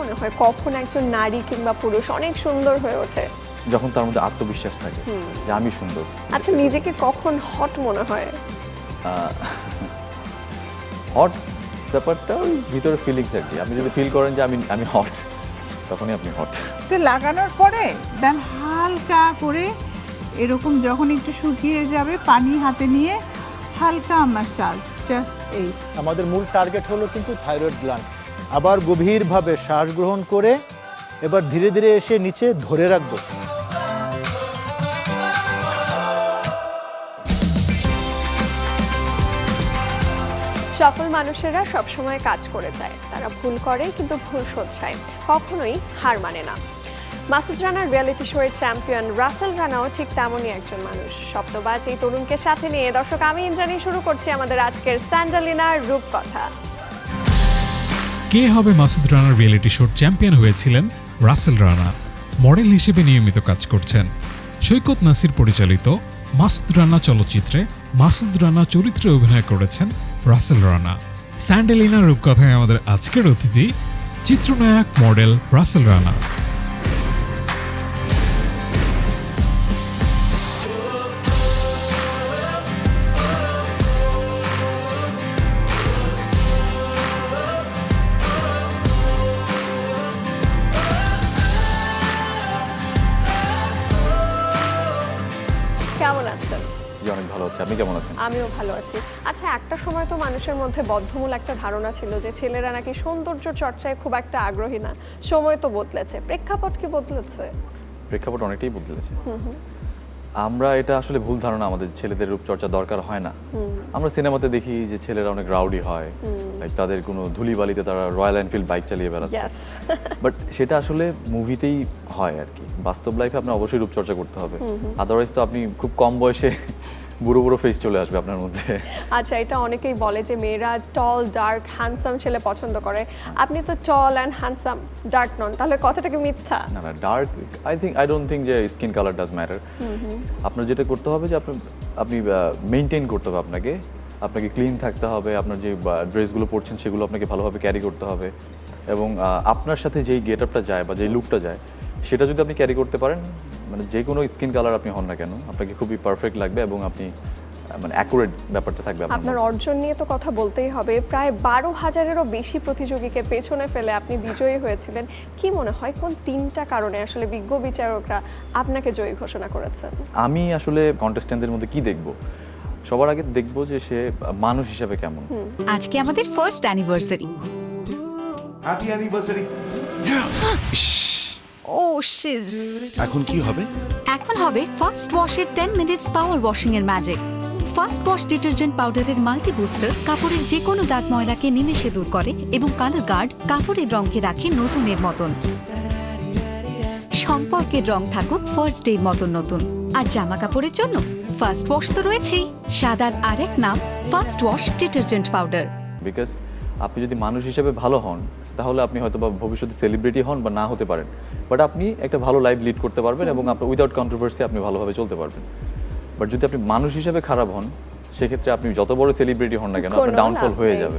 মনে হয় কখন একজন নারী কিংবা পুরুষ অনেক সুন্দর হয়ে ওঠে। যখন তার মধ্যে আত্মবিশ্বাস থাকে যে আমি সুন্দর। আচ্ছা নিজেকে কখন হট মনে হয়? হট ব্যাপারটা ওই ভিতরে ফিলিংস আর কি। আপনি যদি ফিল করেন যে আমি আমি হট তখনই আপনি হট। তো লাগানোর পরে দেন হালকা করে এরকম যখন একটু শুকিয়ে যাবে পানি হাতে নিয়ে হালকা ম্যাসাজ জাস্ট এই। আমাদের মূল টার্গেট হলো কিন্তু থাইরয়েড গ্ল্যান্ড আবার গভীরভাবে শ্বাস গ্রহণ করে এবার ধীরে ধীরে এসে নিচে ধরে রাখব। সফল মানুষেরা সবসময় কাজ করে যায়। তারা ভুল করে কিন্তু ভুল শোধরায়। কখনোই হার মানে না। মাসুদ রানার রিয়েলিটি শোয়ের চ্যাম্পিয়ন রাসেল রানাও ঠিক তেমনই একজন মানুষ। শব্দবাজ এই তরুণকে সাথে নিয়ে দর্শক আমি ইন্দ্রাণী শুরু করছি আমাদের আজকের স্যান্ডালিনার রূপকথা। কে হবে মাসুদ রানার রিয়েলিটি শোর চ্যাম্পিয়ন হয়েছিলেন? রাসেল রানা মডেল হিসেবে নিয়মিত কাজ করছেন। সৈকত নাসির পরিচালিত মাসুদ রানা চলচ্চিত্রে মাসুদ রানা চরিত্রে অভিনয় করেছেন রাসেল রানা। স্যান্ডেলিনা রূপকথায় আমাদের আজকের অতিথি, চিত্রনায়ক মডেল রাসেল রানা। আছে আপনি কেমন আছেন? আমিও ভালো আছি। আচ্ছা একটা সময় তো মানুষের মধ্যে বদ্ধমূল একটা ধারণা ছিল যে ছেলেরা নাকি সৌন্দর্য চর্চায় খুব একটা আগ্রহী না। সময় তো বদলেছে। প্রেক্ষাপট কি বদলেছে? প্রেক্ষাপট অনেকটাই বদলেছে। আমরা এটা আসলে ভুল ধারণা আমাদের ছেলেদের রূপচর্চা দরকার হয় না। আমরা সিনেমাতে দেখি যে ছেলেরা অনেক রাউডি হয়। তাদের কোনো ধুলিবালিতে তারা রয়্যাল এনফিল্ড বাইক চালিয়ে বেড়াচ্ছে। বাট সেটা আসলে মুভিতেই হয় আর কি। বাস্তব লাইফে আপনার অবশ্যই রূপচর্চা করতে হবে। আদারওয়াইজ তো আপনি খুব কম বয়সে বুড়ো বুড়ো ফেস চলে আসবে আপনার মধ্যে। আচ্ছা এটা অনেকেই বলে যে মেয়েরা টল ডার্ক হ্যান্ডসাম ছেলে পছন্দ করে। আপনি তো টল অ্যান্ড হ্যান্ডসাম ডার্ক নন তাহলে কথাটা কি মিথ্যা? না না dark I think I don't think যে স্কিন কালার ডাজ ম্যাটার আপনার যেটা করতে হবে যে আপনি আপনি মেনটেন করতে হবে আপনাকে। আপনাকে ক্লিন থাকতে হবে আপনার যে ড্রেসগুলো পরছেন সেগুলো আপনাকে ভালোভাবে ক্যারি করতে হবে। এবং আপনার সাথে যেই গেট আপটা যায় বা যেই লুকটা যায় সেটা যদি আপনি ক্যারি করতে পারেন মানে যে কোনো স্কিন কালার আপনি হন না কেন আপনাকে খুবই পারফেক্ট লাগবে এবং আপনি মানে অ্যাকুরেট ব্যাপারটা থাকবে আপনার অর্জন নিয়ে তো কথা বলতেই হবে। প্রায় বারো হাজারেরও বেশি প্রতিযোগীকে পেছনে ফেলে আপনি বিজয়ী হয়েছিলেন। কি মনে হয় কোন তিনটা কারণে আসলে বিজ্ঞ বিচারকরা আপনাকে জয়ী ঘোষণা করেছেন? আমি আসলে কন্টেস্ট্যান্টদের মধ্যে কি দেখব? সবার আগে দেখব যে সে মানুষ হিসাবে কেমন। আজকে আমাদের ফার্স্ট অ্যানিভার্সারি হ্যাপি অ্যানিভার্সারি ও শিজ এখন কি হবে? এখন হবে ফার্স্ট ওয়াশের 10 মিনিটস পাওয়ার ওয়াশিং এর ম্যাজিক ফার্স্ট ওয়াশ ডিটারজেন্ট পাউডারের মাল্টি বুস্টার কাপড়ের যে কোনো দাগ ময়লাকে নিমেষে দূর করে এবং কালার গার্ড কাপড়ের রঙকে রাখে নতুনের মতন। সম্পর্কের রং থাকুক ফার্স্ট ডের মতন নতুন। আর জামা কাপড়ের জন্য ফার্স্ট ওয়াশ তো রয়েছেই। সাদার আরেক নাম first wash detergent powder because আপনি যদি মানুষ হিসেবে ভালো হন তাহলে আপনি হয়তো বা ভবিষ্যতে সেলিব্রিটি হন বা না হতে পারেন। বাট আপনি একটা ভালো লাইফ লিড করতে পারবেন এবং আপনার উইদাউট কন্ট্রোভার্সি আপনি ভালোভাবে চলতে পারবেন। বাট যদি আপনি মানুষ হিসেবে খারাপ হন সেক্ষেত্রে আপনি যত বড় সেলিব্রিটি হন না কেন আপনার ডাউনফল হয়ে যাবে।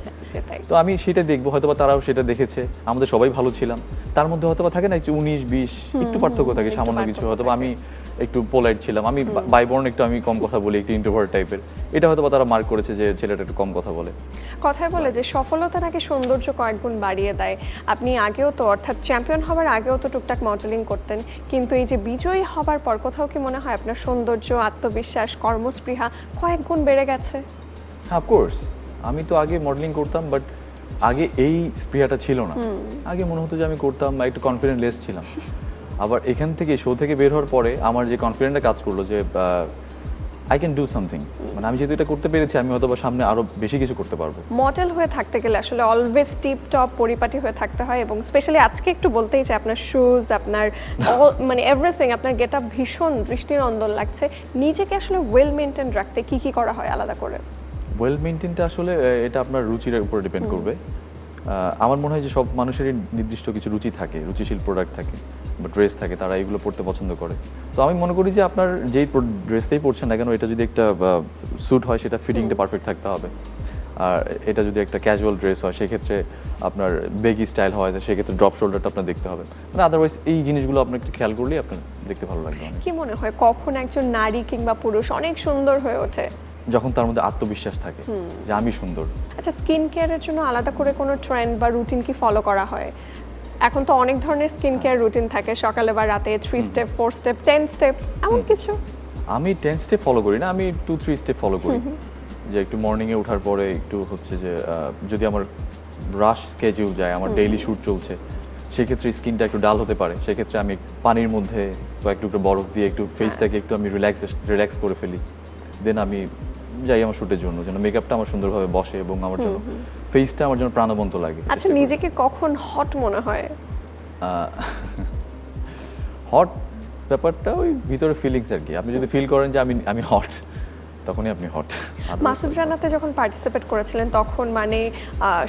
তো আমি সেটা দেখব হয়তো বা তারাও সেটা দেখেছে। আমাদের সবাই ভালো ছিলাম। তার মধ্যে হয়তো বা থাকে না একটু উনিশ বিশ একটু পার্থক্য থাকে সামান্য কিছু হয়তো বা আমি একটু পোলাইট ছিলাম। আমি বাইবর্ন একটু আমি কম কথা বলি একটু ইন্ট্রোভার্ট টাইপের এটা হয়তো বা তারা মার্ক করেছে যে ছেলেটা একটু কম কথা বলে। কথায় বলে যে সফলতা নাকি সৌন্দর্য কয়েক গুণ বাড়িয়ে দেয়। আপনি আগেও তো অর্থাৎ চ্যাম্পিয়ন হবার আগেও তো টুকটাক মডেলিং করতেন। কিন্তু এই যে বিজয়ী হবার পর কোথাও কি মনে হয় আপনার সৌন্দর্য আত্মবিশ্বাস কর্মস্পৃহা কয়েক গুণ বেড়ে গেছে। হ্যাঁ অফকোর্স আমি তো আগে মডেলিং করতাম বাট আগে এই স্প্রিয়াটা ছিল না। আগে মনে হতো যে আমি করতাম বা একটু কনফিডেন্ট লেস ছিলাম। আবার এখান থেকে শো থেকে বের হওয়ার পরে আমার যে কনফিডেন্টটা কাজ করল যে আই ক্যান ডু সামথিং মানে আমি যেহেতু এটা করতে পেরেছি আমি হয়তো সামনে আরও বেশি কিছু করতে পারব। মডেল হয়ে থাকতে গেলে আসলে অলওয়েজ টিপ টপ পরিপাটি হয়ে থাকতে হয় এবং স্পেশালি আজকে একটু বলতেই চাই আপনার শুজ আপনার মানে এভরিথিং আপনার গেট আপ ভীষণ দৃষ্টিনন্দন লাগছে। নিজেকে আসলে ওয়েল মেনটেন রাখতে কি কি করা হয় আলাদা করে? ওয়েল মেনটেনটা আসলে এটা আপনার রুচির উপরে ডিপেন্ড করবে। আমার মনে হয় যে সব মানুষেরই নির্দিষ্ট কিছু রুচি থাকে রুচিশীল প্রোডাক্ট থাকে। বা ড্রেস থাকে তারা এগুলো পড়তে পছন্দ করে। তো আমি মনে করি যে আপনার যেই ড্রেসটাই পরছেন না কেন এটা যদি একটা স্যুট হয় সেটা ফিটিংটা পারফেক্ট থাকতে হবে। আর এটা যদি একটা ক্যাজুয়াল ড্রেস হয় সেক্ষেত্রে আপনার বেগি স্টাইল হয় সেক্ষেত্রে ড্রপ শোল্ডারটা আপনার দেখতে হবে। মানে আদারওয়াইজ এই জিনিসগুলো আপনার একটু খেয়াল করলেই আপনার দেখতে ভালো লাগবে কি মনে হয় কখন একজন নারী কিংবা পুরুষ অনেক সুন্দর হয়ে ওঠে? যখন তার মধ্যে আত্মবিশ্বাস থাকে যে আমি সুন্দর। আচ্ছা স্কিন কেয়ারের জন্য আলাদা করে কোনো ট্রেন্ড বা রুটিন কি ফলো করা হয়? এখন তো অনেক ধরনের স্কিন কেয়ার রুটিন থাকে। সকালে বা রাতে three step four step ten step এমন কিছু। আমি টেন স্টেপ ফলো করি না আমি টু থ্রি স্টেপ ফলো করি। যে একটু মর্নিংয়ে ওঠার পরে একটু হচ্ছে যে যদি আমার রাশ স্কেজিউল যায় আমার ডেইলি শ্যুট চলছে সেক্ষেত্রে স্কিনটা একটু ডাল হতে পারে। সেক্ষেত্রে আমি পানির মধ্যে কয়েক টুকরো বরফ দিয়ে একটু ফেসটাকে একটু আমি রিল্যাক্স রিল্যাক্স করে ফেলি। দেন আমি যাই আমার শ্যুটের জন্য যেন মেকআপটা আমার সুন্দরভাবে বসে এবং আমার জন্য ফেসটা আমার জন্য প্রাণবন্ত লাগে। আচ্ছা নিজেকে কখন হট মনে হয়? হট ব্যাপারটা ওই ভিতরে ফিলিংস আর কি। আপনি যদি ফিল করেন যে আমি আমি হট তখনই আপনি হট। মাসুদ রানাতে যখন পার্টিসিপেট করেছিলেন তখন মানে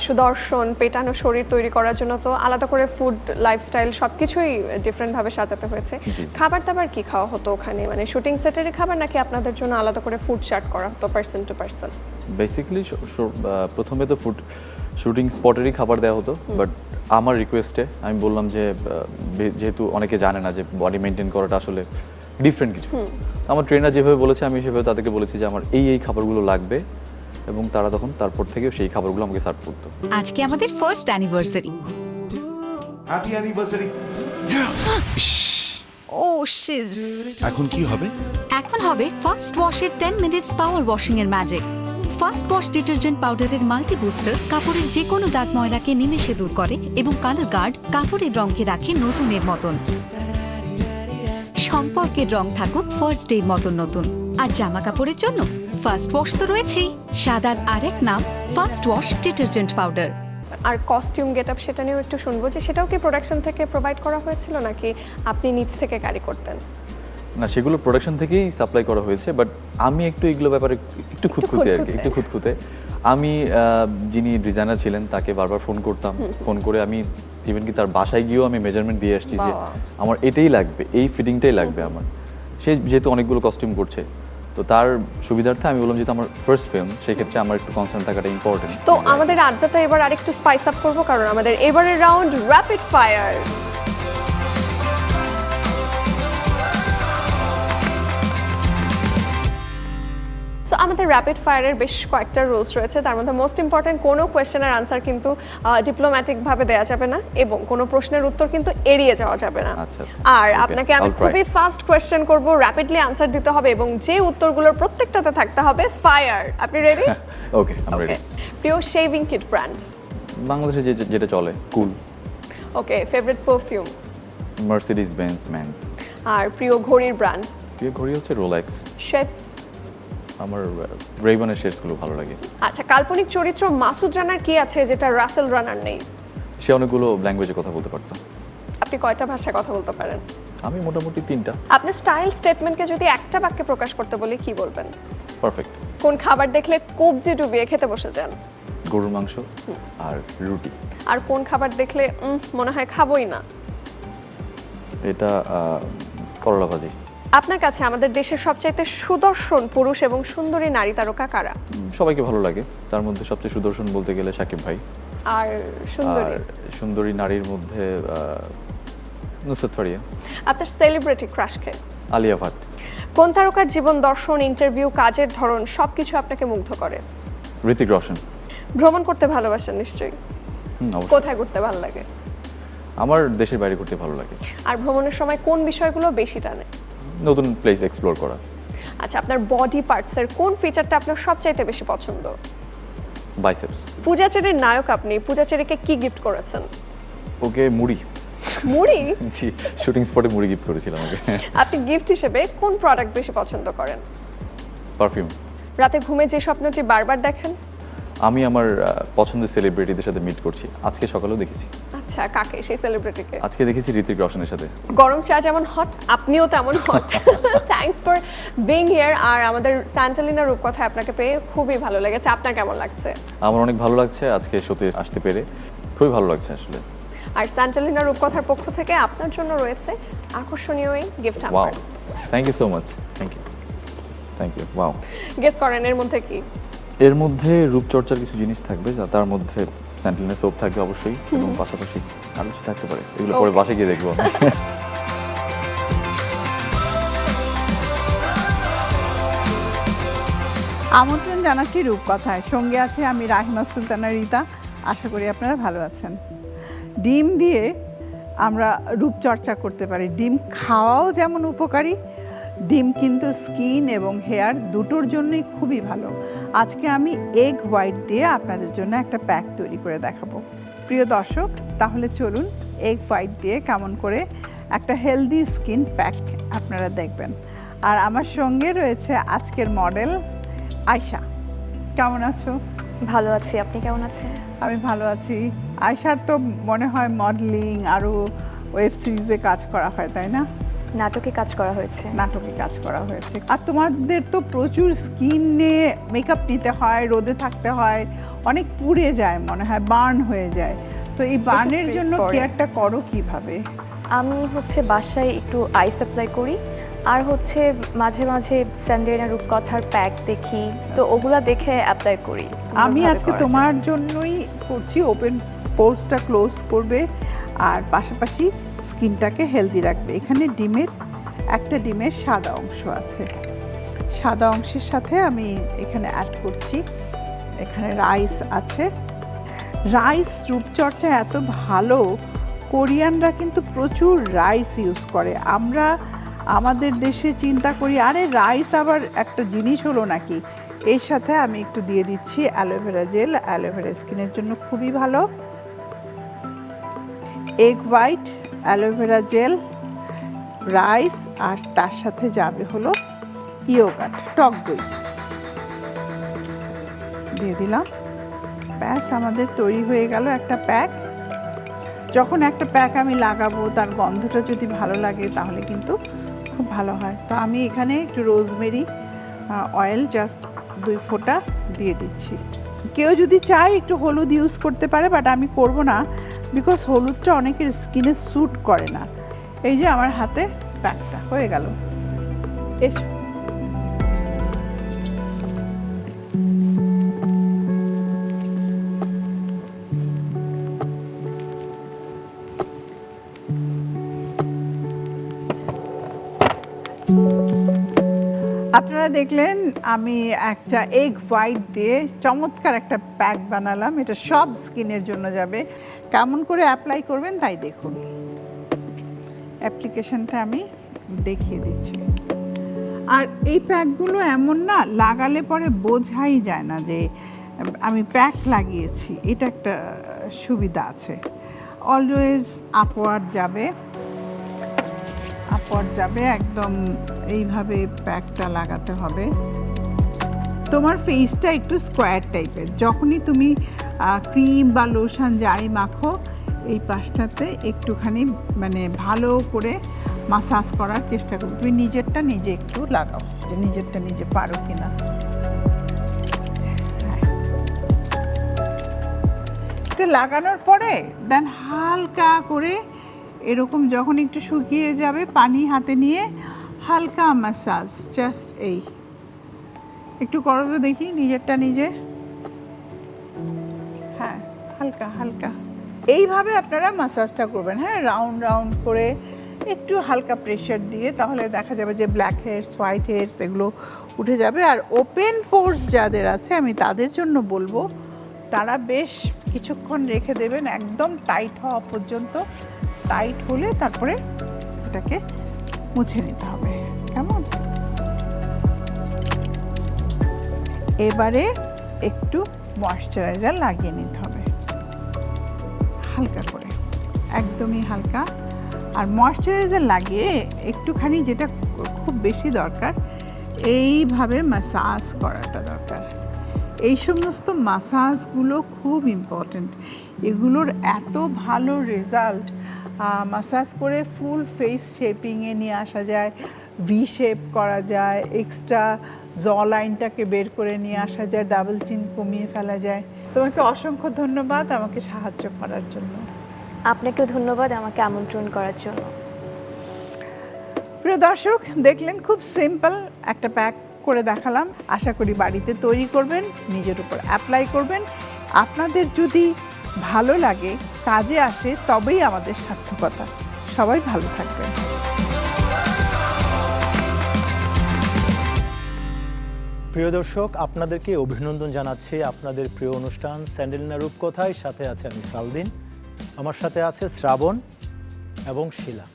সুদর্শন পেটানো শরীর তৈরি করার জন্য তো আলাদা করে ফুড লাইফস্টাইল সব কিছুই ডিফারেন্ট ভাবে সাজাতে হয়েছে। খাবার দাবার কি খাওয়া হতো ওখানে? মানে শুটিং সেটের খাবার নাকি আপনাদের জন্য আলাদা করে ফুড চার্ট করা হতো পার্সন টু পার্সন বেসিক্যালি প্রথমে তো ফুড শুটিং স্পটেরই খাবার দেওয়া হতো বাট আমার রিকোয়েস্টে আমি বললাম যে যেহেতু অনেকে জানে না যে বডি মেনটেন করাটা আসলে ডিফারেন্ট কিছু। আমার ট্রেনার যেভাবে বলেছে আমি সেভাবে তাদেরকে বলেছি যে আমার এই এই খাবারগুলো লাগবে এবং তারা তখন তারপর থেকে সেই খাবারগুলো আমাকে সার্ভ করতো। আজকে আমাদের ফার্স্ট অ্যানিভার্সারি হ্যাপি অ্যানিভার্সারি ও শিজ এখন কি হবে? এখন হবে ফার্স্ট ওয়াশের টেন মিনিটস পাওয়ার ওয়াশিং এর ম্যাজিক ফার্স্ট ওয়াশ ডিটারজেন্ট পাউডারের মাল্টি বুস্টার কাপড়ের যে কোনো দাগ ময়লাকে নিমেষে দূর করে এবং কালার গার্ড কাপড়ের রঙকে রাখে নতুনের মতন। সম্পর্কের রং থাকুক ফার্স্ট ডে মতন নতুন। আর জামা কাপড়ের জন্য ফার্স্ট ওয়াশ তো রয়েছেই। সাদার আরেক নাম ফার্স্ট ওয়াশ ডিটারজেন্ট পাউডার আর কস্টিউম গেট আপ সেটা নিয়েও একটু শুনব যে সেটাও কি প্রোডাকশন থেকে প্রোভাইড করা হয়েছিল নাকি আপনি নিজ থেকে ক্যারি করতেন? না সেগুলো প্রোডাকশন থেকেই সাপ্লাই করা হয়েছে বাট আমি একটু এগুলো ব্যাপারে একটু খুঁতখুঁতে আর কি একটু খুঁতখুঁতে। আমি যিনি ডিজাইনার ছিলেন তাকে বারবার ফোন করতাম ফোন করে আমি ইভেন কি তার বাসায় গিয়েও আমি মেজারমেন্ট দিয়ে আসছি যে আমার এটাই লাগবে এই ফিটিংটাই লাগবে আমার। সে যেহেতু অনেকগুলো কস্টিউম করছে তো তার সুবিধার্থে আমি বললাম যেহেতু আমার ফার্স্ট ফিল্ম সেক্ষেত্রে আমার একটু কনসার্ন থাকাটা ইম্পর্টেন্ট তো আমাদের আড্ডাটা এবার আরেকটু স্পাইস আপ করব কারণ আমাদের এবারের রাউন্ড র্যাপিড ফায়ার সো আমাদের র্যাপিড ফায়ারের বেশ কয়েকটা রুলস রয়েছে। তার মধ্যে মোস্ট ইম্পর্টেন্ট কোনো কোয়েশ্চেনের আনসার কিন্তু ডিপ্লোম্যাটিক ভাবে দেওয়া যাবে না এবং কোনো প্রশ্নের উত্তর কিন্তু এড়িয়ে যাওয়া যাবে না। আচ্ছা, আচ্ছা। আর আপনাকে আমি খুবই ফাস্ট কোয়েশ্চেন করব র্যাপিডলি আনসার দিতে হবে এবং যে উত্তরগুলোর প্রত্যেকটাতে থাকতে হবে ফায়ার আপনি রেডি ওকে ওকে রেডি প্রিয় শেভিং কিট ব্র্যান্ড বাংলাদেশে যে যেটা চলে cool. Okay favourite perfume Mercedes Benz man আর প্রিয় ঘড়ির ব্র্যান্ড প্রিয় ঘড়ি হচ্ছে রোলেক্স শেপস আমার রেইবনের শেডসগুলো ভালো লাগে। আচ্ছা কাল্পনিক চরিত্র মাসুদ রানার কি আছে যেটা রাসেল রানার নেই? সে অনেকগুলো ল্যাঙ্গুয়েজে কথা বলতে পারতো। আপনি কয়টা ভাষায় কথা বলতে পারেন? আমি মোটামুটি তিনটা। আপনার স্টাইল স্টেটমেন্টকে যদি একটা বাক্যে প্রকাশ করতে বলি কি বলবেন? পারফেক্ট কোন খাবার দেখলে কবজি ডুবিয়ে খেতে বসে যান? গরুর মাংস আর রুটি। আর কোন খাবার দেখলে মনে হয় খাবোই না? এটা করলা ভাজি। আপনার কাছে আমাদের দেশের সবচাইতে সুদর্শন পুরুষ এবং সুন্দরী নারী তারকা কারা? সবাইকে ভালো লাগে। তার মধ্যে সবচেয়ে সুদর্শন বলতে গেলে সাকিব ভাই। আর সুন্দরী? সুন্দরী নারীর মধ্যে নুসরত ফারিয়া। আপনার সেলিব্রিটি ক্রাশকে আলিয়া ভাট। কোন তারকার জীবন দর্শন ইন্টারভিউ কাজের ধরন সবকিছু আপনাকে মুগ্ধ করে? ঋতিক রোশন। ভ্রমণ করতে ভালোবাসেন নিশ্চয়ই? কোথায় ঘুরতে ভালো লাগে? আমার দেশের বাইরে ঘুরতে ভালো লাগে। আর ভ্রমণের সময় কোন বিষয়গুলো বেশি টানে? নতুন প্লেস এক্সপ্লোর করা। আচ্ছা আপনার বডি পার্টসের কোন ফিচারটা আপনার সবচাইতে বেশি পছন্দ? বাইসেপস পূজাচেরির নায়ক আপনি পূজা পূজাচেরিকে কি গিফট করেছেন? ওকে মুড়ি। মুড়ি? জি শুটিং স্পটে মুড়ি গিফট করেছিলাম ওকে। আপনি গিফট হিসেবে কোন প্রোডাক্ট বেশি পছন্দ করেন? পারফিউম রাতে ঘুমে যে স্বপ্নটি বারবার দেখেন আমি আমার পছন্দের সেলিব্রিটিদের সাথে মিট করছি। আজকে সকালেও দেখেছি। আচ্ছা কাকে? সেই সেলিব্রিটিকে আজকে দেখেছি ঋতিক রোশনের সাথে। গরম চা যেমন হট আপনিও তেমন hot thanks for being here আর আমাদের স্যান্টালিনা রূপকথা আপনাকে পেয়ে খুবই ভালো লেগেছে। আপনার কেমন লাগছে? আমার অনেক ভালো লাগছে আজকে শোতে আসতে পেরে। খুবই ভালো লাগছে আসলে। আর স্যান্টালিনা রূপকথার পক্ষ থেকে আপনার জন্য রয়েছে আকর্ষণীয় এই gift wow thank you so much thank you thank you wow guess করেন এর মধ্যে কি? এর মধ্যে রূপচর্চার কিছু জিনিস থাকবে যা তার মধ্যে স্যান্টেলিনের সোপ থাকবে অবশ্যই এবং পাশাপাশি আরও কিছু থাকতে পারে। এগুলো পরে বাসে গিয়ে দেখব। আমি। আমন্ত্রণ জানাচ্ছি রূপকথায়। সঙ্গে আছে আমি রাহিমা সুলতানা রিতা। আশা করি আপনারা ভালো আছেন। ডিম দিয়ে আমরা রূপচর্চা করতে পারি। ডিম খাওয়াও যেমন উপকারী ডিম কিন্তু স্কিন এবং হেয়ার দুটোর জন্যই খুবই ভালো। আজকে আমি এগ হোয়াইট দিয়ে আপনাদের জন্য একটা প্যাক তৈরি করে দেখাবো। প্রিয় দর্শক তাহলে চলুন এগ হোয়াইট দিয়ে কেমন করে একটা হেলদি স্কিন প্যাক আপনারা দেখবেন। আর আমার সঙ্গে রয়েছে আজকের মডেল আয়শা। কেমন আছো? ভালো আছি। আপনি কেমন আছেন? আমি ভালো আছি। আয়শার তো মনে হয় মডেলিং আরও ওয়েব সিরিজে কাজ করা হয় তাই না? নাটকে কাজ করা হয়েছে। নাটকে কাজ করা হয়েছে। আর তোমাদের তো প্রচুর স্কিন নিয়ে মেকআপ নিতে হয় রোদে থাকতে হয় অনেক পুড়ে যায় মনে হয় বার্ন হয়ে যায়। তো এই বার্নের জন্য। কেয়ারটা করো কীভাবে? আমি হচ্ছে বাসায় একটু আইস অ্যাপ্লাই করি আর হচ্ছে মাঝে মাঝে স্যান্ডেরিনা রূপকথার প্যাক দেখি তো ওগুলা দেখে অ্যাপ্লাই করি। আমি আজকে তোমার জন্যই করছি ওপেন পোর্সটা ক্লোজ করবে। আর পাশাপাশি স্কিনটাকে হেলদি রাখবে। এখানে ডিমের, একটা ডিমের সাদা অংশ আছে। সাদা অংশের সাথে আমি এখানে অ্যাড করছি। এখানে রাইস আছে। রাইস রূপচর্চা এত ভালো, কোরিয়ানরা কিন্তু প্রচুর রাইস ইউজ করে। আমরা আমাদের দেশে চিন্তা করি, আরে রাইস আবার একটা জিনিস হলো নাকি? এর সাথে আমি একটু দিয়ে দিচ্ছি অ্যালোভেরা জেল অ্যালোভেরা স্কিনের জন্য খুবই ভালো। Egg white aloe vera gel, rice আর তার সাথে যাবে হলো ইয়োগাট, টক দই। দিয়ে দিলাম। ব্যাস, আমাদের তৈরি হয়ে গেল একটা প্যাক। যখন একটা প্যাক আমি লাগাবো, তার গন্ধটা যদি ভালো লাগে, তাহলে কিন্তু খুব ভালো হয়। তো আমি এখানে একটু রোজমেরি অয়েল জাস্ট দুই ফোঁটা দিয়ে দিচ্ছি। কেউ যদি চায় একটু হলুদ ইউজ করতে পারে বাট আমি করব না বিকজ হলুদটা অনেকের স্কিনে স্যুট করে না। এই যে আমার হাতে প্যাকটা হয়ে গেল। এসো। আপনারা দেখলেন, আমি একটা এগ হোয়াইট দিয়ে চমৎকার একটা প্যাক বানালাম। এটা সব স্কিনের জন্য যাবে। কেমন করে অ্যাপ্লাই করবেন তাই দেখুন। অ্যাপ্লিকেশনটা আমি দেখিয়ে দিচ্ছি। আর এই প্যাকগুলো এমন না, লাগালে পরে বোঝাই যায় না যে, আমি প্যাক লাগিয়েছি। এটা একটা সুবিধা আছে। অলওয়েজ আপওয়ার্ড যাবে। আপওয়ার্ড যাবে, একদম এইভাবে প্যাকটা লাগাতে হবে। তোমার ফেসটা একটু স্কোয়ার টাইপের যখনই তুমি ক্রিম বা লোশন যাই মাখো, এই পাশটাতে একটুখানি মানে ভালো করে মাসাজ করার চেষ্টা করো তুমি নিজেরটা নিজে একটু লাগাও, যে নিজেরটা নিজে পারো কিনা। হ্যাঁ। এটা লাগানোর পরে দেন হালকা করে এরকম যখন একটু শুকিয়ে যাবে, পানি হাতে নিয়ে হালকা মাসাজ জাস্ট এই। একটু করো তো দেখি, নিজেরটা নিজে। হ্যাঁ হালকা হালকা। এইভাবে আপনারা মাসাজটা করবেন। হ্যাঁ রাউন্ড রাউন্ড করে একটু হালকা প্রেশার দিয়ে, তাহলে দেখা যাবে যে ব্ল্যাক হেয়ারস হোয়াইট হেয়ারস এগুলো উঠে যাবে। আর ওপেন পোর্স যাদের আছে, আমি তাদের জন্য বলব, তারা বেশ কিছুক্ষণ রেখে দেবেন, একদম টাইট হওয়া পর্যন্ত। টাইট হলে তারপরে এটাকে মুছে নিতে হবে। কেমন? এবারে একটু ময়শ্চারাইজার লাগিয়ে নিতে হবে। হালকা করে, একদমই হালকা। আর ময়শ্চারাইজার লাগিয়ে একটুখানি যেটা খুব বেশি দরকার, এইভাবে মাসাজ করাটা দরকার। এই সমস্ত মাসাজগুলো খুব ইম্পর্ট্যান্ট এগুলোর এত ভালো রেজাল্ট মাসাজ করে ফুল ফেস শেপিংয়ে নিয়ে আসা যায় ভি শেপ করা যায় এক্সট্রা জ লাইনটাকে বের করে নিয়ে আসা যায় ডাবল চিন কমিয়ে ফেলা যায়। তোমাকে অসংখ্য ধন্যবাদ আমাকে সাহায্য করার জন্য। আপনাকেও ধন্যবাদ আমাকে আমন্ত্রণ করার জন্য। প্রিয় দর্শক দেখলেন খুব সিম্পল একটা প্যাক করে দেখালাম। আশা করি বাড়িতে তৈরি করবেন নিজের উপর অ্যাপ্লাই করবেন। আপনাদের যদি ভালো লাগে, কাজে আসে, তবেই আমাদের সার্থকতা। সবাই ভালো থাকবেন। প্রিয় দর্শক, আপনাদেরকে অভিনন্দন জানাচ্ছি আপনাদের প্রিয় অনুষ্ঠান স্যান্ডেলিনা রূপকথায়। সাথে আছে আমি সালদিন, আমার সাথে আছে শ্রাবণ এবং শিলা।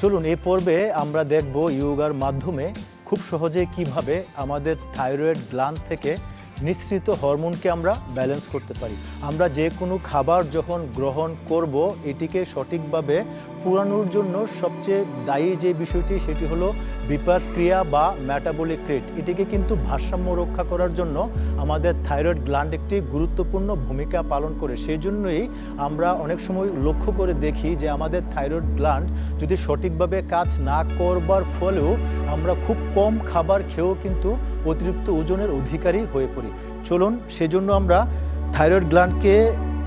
চলুন এই পর্বে আমরা দেখব ইয়োগার মাধ্যমে খুব সহজে কীভাবে আমাদের থাইরয়েড গ্ল্যান্ড থেকে নিঃসৃত হরমোনকে আমরা ব্যালেন্স করতে পারি। আমরা যে কোনো খাবার যখন গ্রহণ করব, এটিকে সঠিকভাবে পুরানোর জন্য সবচেয়ে দায়ী যে বিষয়টি, সেটি হলো বিপাক ক্রিয়া বা মেটাবলিক রেট এটিকে কিন্তু ভারসাম্য রক্ষা করার জন্য আমাদের থাইরয়েড গ্ল্যান্ড একটি গুরুত্বপূর্ণ ভূমিকা পালন করে। সেই জন্যই আমরা অনেক সময় লক্ষ্য করে দেখি যে আমাদের থাইরয়েড গ্ল্যান্ড যদি সঠিকভাবে কাজ না করবার ফলেও আমরা খুব কম খাবার খেয়েও কিন্তু অতিরিক্ত ওজনের অধিকারী হয়ে পড়ি। চলুন, সেজন্য আমরা থাইরয়েড গ্ল্যান্ডকে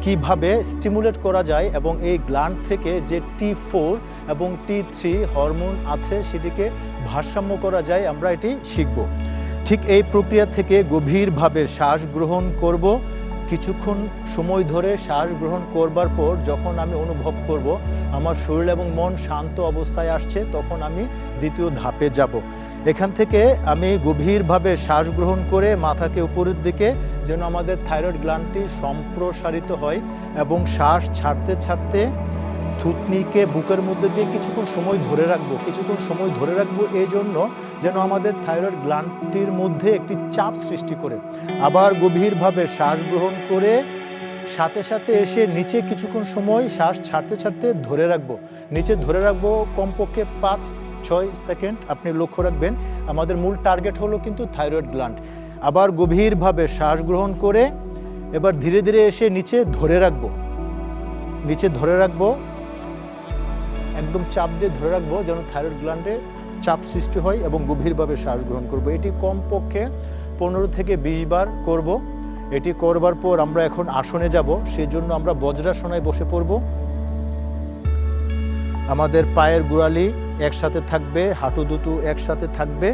কীভাবে স্টিমুলেট করা যায় এবং এই গ্ল্যান্ড থেকে যে টি ফোর এবং টি থ্রি হরমোন আছে সেটিকে ভারসাম্য করা যায় আমরা এটি শিখব। ঠিক এই প্রক্রিয়া থেকে গভীরভাবে শ্বাস গ্রহণ করব। কিছুক্ষণ সময় ধরে শ্বাস গ্রহণ করবার পর যখন আমি অনুভব করব, আমার শরীর এবং মন শান্ত অবস্থায় আসছে, তখন আমি দ্বিতীয় ধাপে যাব। এখান থেকে আমি গভীরভাবে শ্বাস গ্রহণ করে মাথাকে উপরের দিকে যেন আমাদের থাইরয়েড গ্ল্যান্ডটি সম্প্রসারিত হয় এবং শ্বাস ছাড়তে ছাড়তে থুতনিকে বুকের মধ্যে দিয়ে কিছুক্ষণ সময় ধরে রাখব, কিছুক্ষণ সময় ধরে রাখব এই জন্য যেন আমাদের থাইরয়েড গ্ল্যান্ডটির মধ্যে একটি চাপ সৃষ্টি করে। আবার গভীরভাবে শ্বাস গ্রহণ করে সাথে সাথে এসে নিচে কিছুক্ষণ সময় শ্বাস ছাড়তে ছাড়তে ধরে রাখব। নিচে ধরে রাখব কমপক্ষে পাঁচ ছয় সেকেন্ড আপনি লক্ষ্য রাখবেন, আমাদের মূল টার্গেট হলো কিন্তু থাইরয়েড গ্ল্যান্ড আবার গভীরভাবে শ্বাস গ্রহণ করে এবার ধীরে ধীরে এসে নিচে ধরে রাখব। নিচে ধরে রাখব। একদম চাপ দিয়ে ধরে রাখব যেন থাইরয়েড গ্ল্যান্ডে চাপ সৃষ্টি হয় এবং গভীরভাবে শ্বাস গ্রহণ করব। এটি কমপক্ষে পনেরো থেকে বিশ বার করব। এটি করবার পর আমরা এখন আসনে যাব সেই জন্য আমরা বজ্রাসনায় বসে পড়ব। আমাদের পায়ের গোড়ালি একসাথে থাকবে, হাঁটু দুটো একসাথে থাকবে।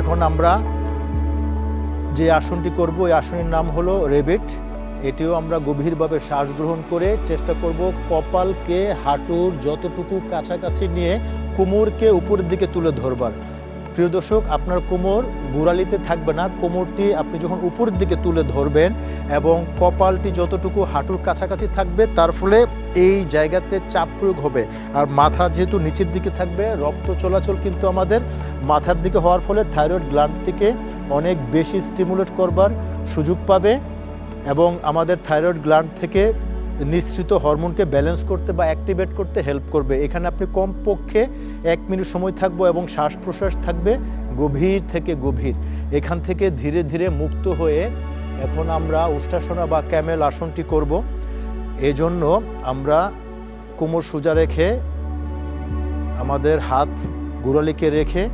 এখন আমরা যে আসনটি করব, এই আসনের নাম হলো রেবিট। এটিও আমরা গভীরভাবে শ্বাস গ্রহণ করে চেষ্টা করব কপালকে, হাঁটুর যতটুকু কাছাকাছি নিয়ে কোমরকে উপরের দিকে তুলে ধরবার। প্রিয় দর্শক, আপনার কোমর গোড়ালিতে থাকবে না। কোমরটি আপনি যখন উপরের দিকে তুলে ধরবেন এবং কপালটি যতটুকু হাঁটুর কাছাকাছি থাকবে, তার ফলে এই জায়গাতে চাপ প্রয়োগ হবে। আর মাথা যেহেতু নিচের দিকে থাকবে, রক্ত চলাচল কিন্তু আমাদের মাথার দিকে হওয়ার ফলে থাইরয়েড গ্ল্যান্ড থেকে অনেক বেশি স্টিমুলেট করবার সুযোগ পাবে এবং আমাদের থাইরয়েড গ্ল্যান্ড থেকে নিঃসৃত হরমোনকে ব্যালেন্স করতে বা অ্যাক্টিভেট করতে হেল্প করবে। এখানে আপনি কমপক্ষে এক মিনিট সময় থাকব এবং শ্বাস প্রশ্বাস থাকবে গভীর থেকে গভীর। এখান থেকে ধীরে ধীরে মুক্ত হয়ে এখন আমরা উষ্ঠাসনা বা ক্যামেল আসনটি করব। এজন্য আমরা কোমর সোজা রেখে আমাদের হাত গোড়ালিকে রেখে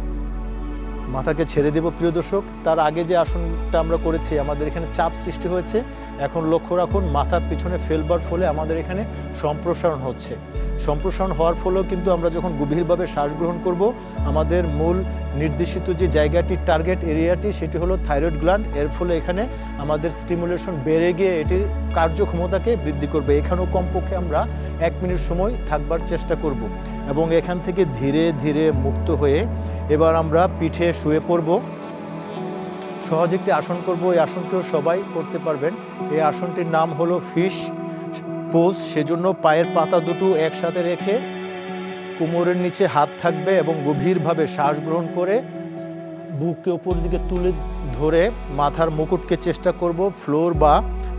মাথাকে ছেড়ে দেব, প্রিয় দর্শক। তার আগে যে আসনটা আমরা করেছি, আমাদের এখানে চাপ সৃষ্টি হয়েছে। এখন লক্ষ্য রাখুন মাথার পিছনে ফেলবার ফলে আমাদের এখানে সম্প্রসারণ হচ্ছে। সম্প্রসারণ হওয়ার ফলেও কিন্তু আমরা যখন গভীরভাবে শ্বাস গ্রহণ করব, আমাদের মূল নির্দেশিত যে জায়গাটি টার্গেট এরিয়াটি সেটি হলো থাইরয়েড গ্ল্যান্ড এর ফলে এখানে আমাদের স্টিমুলেশন বেড়ে গিয়ে এটির কার্যক্ষমতাকে বৃদ্ধি করবে। এখানেও কমপক্ষে আমরা এক মিনিট সময় থাকবার চেষ্টা করব। এবং এখান থেকে ধীরে ধীরে মুক্ত হয়ে এবার আমরা পিঠে শুয়ে পড়ব। সহজ একটি আসন করব। এই আসনটিও সবাই করতে পারবেন। এই আসনটির নাম হলো ফিশ পোজ সেজন্য পায়ের পাতা দুটো একসাথে রেখে কোমরের নিচে হাত থাকবে এবং গভীরভাবে শ্বাস গ্রহণ করে বুককে উপর দিকে তুলে ধরে মাথার মুকুটকে চেষ্টা করব। ফ্লোর বা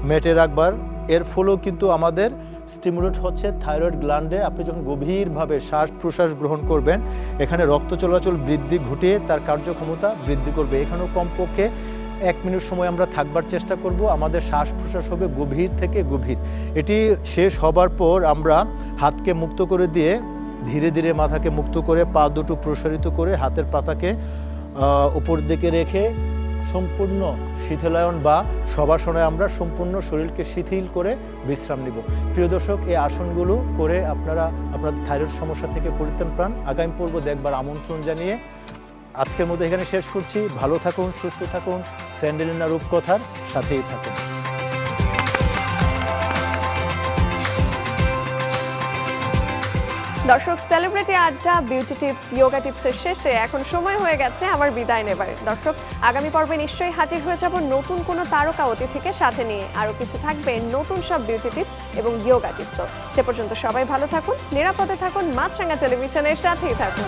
মেটে রাখবার। এর ফলেও কিন্তু আমাদের স্টিমুলেট হচ্ছে থাইরয়েড গ্ল্যান্ডে। আপনি যখন গভীরভাবে শ্বাস প্রশ্বাস গ্রহণ করবেন, এখানে রক্ত চলাচল বৃদ্ধি ঘটিয়ে তার কার্যক্ষমতা বৃদ্ধি করবে। এখানেও কমপক্ষে এক মিনিট সময় আমরা থাকবার চেষ্টা করব। আমাদের শ্বাস প্রশ্বাস হবে গভীর থেকে গভীর। এটি শেষ হবার পর আমরা হাতকে মুক্ত করে দিয়ে ধীরে ধীরে মাথাকে মুক্ত করে পা দুটো প্রসারিত করে হাতের পাতাকে উপর দিকে রেখে সম্পূর্ণ শিথিলায়ন বা সবাসনায় আমরা সম্পূর্ণ শরীরকে শিথিল করে বিশ্রাম নিব। প্রিয় দর্শক, এই আসনগুলো করে আপনারা আপনাদের থাইরয়েড সমস্যা থেকে পরিত্রাণ পান। আগামী পর্ব দেখবার আমন্ত্রণ জানিয়ে আজকের মধ্যে এখানে শেষ করছি। ভালো থাকুন, সুস্থ থাকুন। স্যান্ডেলিনা রূপকথার সাথেই থাকুন। দর্শক সেলিব্রিটি আড্ডা বিউটি টিপস ইয়োগা টিপসের শেষে এখন সময় হয়ে গেছে আমার বিদায় নেবার। দর্শক, আগামী পর্বে নিশ্চয়ই হাজির হয়ে যাব নতুন কোনো তারকা অতিথিকে সাথে নিয়ে। আরও কিছু থাকবে নতুন সব বিউটি টিপস এবং ইয়োগা টিপস সে পর্যন্ত সবাই ভালো থাকুন, নিরাপদে থাকুন মাছরাঙ্গা টেলিভিশনের সাথেই থাকুন।